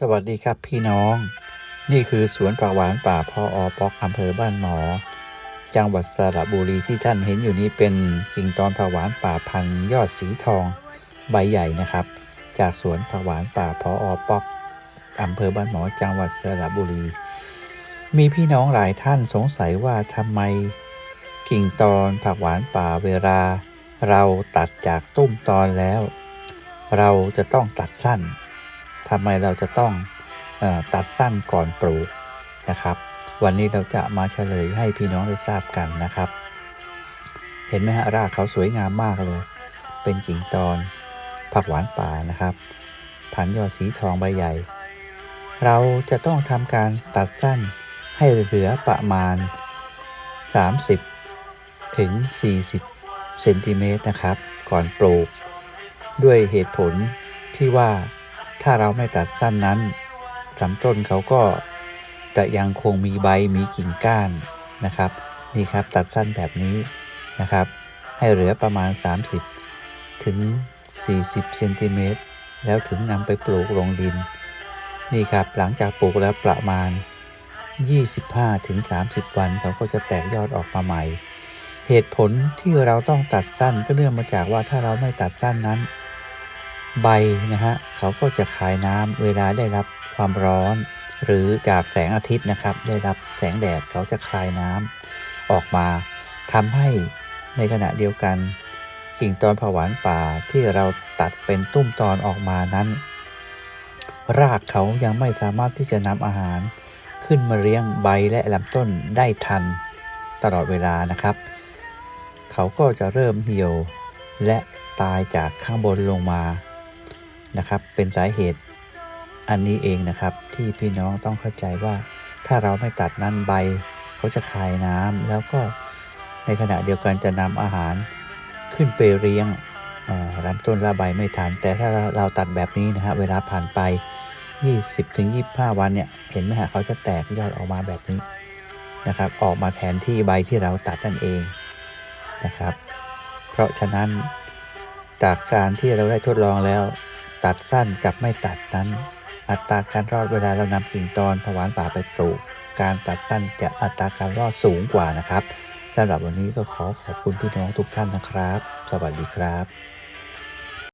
สวัสดีครับพี่น้อง นี่คือสวนผักหวานป่าพออปอกอำเภอบ้านหมอ จังหวัดสระบุรีที่ท่านเห็นอยู่นี้เป็นกิ่งตอนผักหวานป่าพันยอดสีทองใบใหญ่นะครับ จากสวนผักหวานป่าพออปอกอำเภอบ้านหมอจังหวัดสระบุรี มีพี่น้องหลายท่านสงสัยว่าทำไมกิ่งตอนผักหวานป่าเวลา เราตัดจากตุ้มตอนแล้ว เราจะต้องตัดสั้น ทำไมเราจะต้องอตัดสั้นก่อนปลูกนะครับ วันนี้เราจะมาเฉลยให้พี่น้องได้ทราบกันนะครับ เห็นไหมฮะรากเขาสวยงามมากเลย เป็นกิ่งตอนผักหวานป่านะครับพันยอดสีทองใบใหญ่ เราจะต้องทำการตัดสั้นให้เหลือประมาณ 30 ถึง 40 เซนติเมตรนะครับ ก่อนปลูก ด้วยเหตุผลที่ว่า ถ้าเราไม่ตัดสั้นนั้นลำต้นเขาก็จะยังคงมีใบมีกิ่งก้านนะครับ นี่ครับตัดสั้นแบบนี้นะครับ ให้เหลือประมาณ 30 ถึง 40เซนติเมตรแล้วถึงนำไปปลูกลงดิน นี่ครับหลังจากปลูกแล้วประมาณ 25ถึง30 วันเขาก็จะแตกยอดออกมาใหม่ เหตุผลที่เราต้องตัดสั้นก็เนื่องมาจากว่าถ้าเราไม่ตัดสั้นนั้น ใบนะฮะเขาก็จะคายน้ำเวลาได้รับความร้อน หรือจากแสงอาทิตย์นะครับ ได้รับแสงแดดเขาจะคายน้ำออกมาทำให้ในขณะเดียวกันกิ่งตอนผวานป่าที่เราตัดเป็นตุ้มตอนออกมานั้น รากเขายังไม่สามารถที่จะนำอาหาร ขึ้นมาเลี้ยงใบและลำต้นได้ทันตลอดเวลานะครับ เขาก็จะเริ่มเหี่ยวและตายจากข้างบนลงมา นะครับ เป็นสาเหตุอันนี้เองนะครับ ที่พี่น้องต้องเข้าใจว่าถ้าเราไม่ตัดนั้นใบเขาจะคายน้ำแล้วก็ในขณะเดียวกันจะนำอาหารขึ้นไปเลี้ยงลำต้นและใบไม่ทัน แต่ถ้าเราเราตัดแบบนี้นะฮะเวลาผ่านไป 20ถึง25 วันเนี่ยเห็นไหมฮะเขาจะแตกยอดออกมาแบบนี้นะครับ ออกมาแทนที่ใบที่เราตัดนั่นเองนะครับ เพราะฉะนั้นจากการที่เราได้ทดลองแล้ว ตัดสั้นกับไม่ตัดนั้น อัตราการรอดเวลาเรานำกิ่งตอนผวานป่าไปปลูก การตัดสั้นจะอัตราการรอดสูงกว่านะครับสำหรับวันนี้ก็ขอขอบคุณพี่น้องทุกท่านนะครับ สวัสดีครับ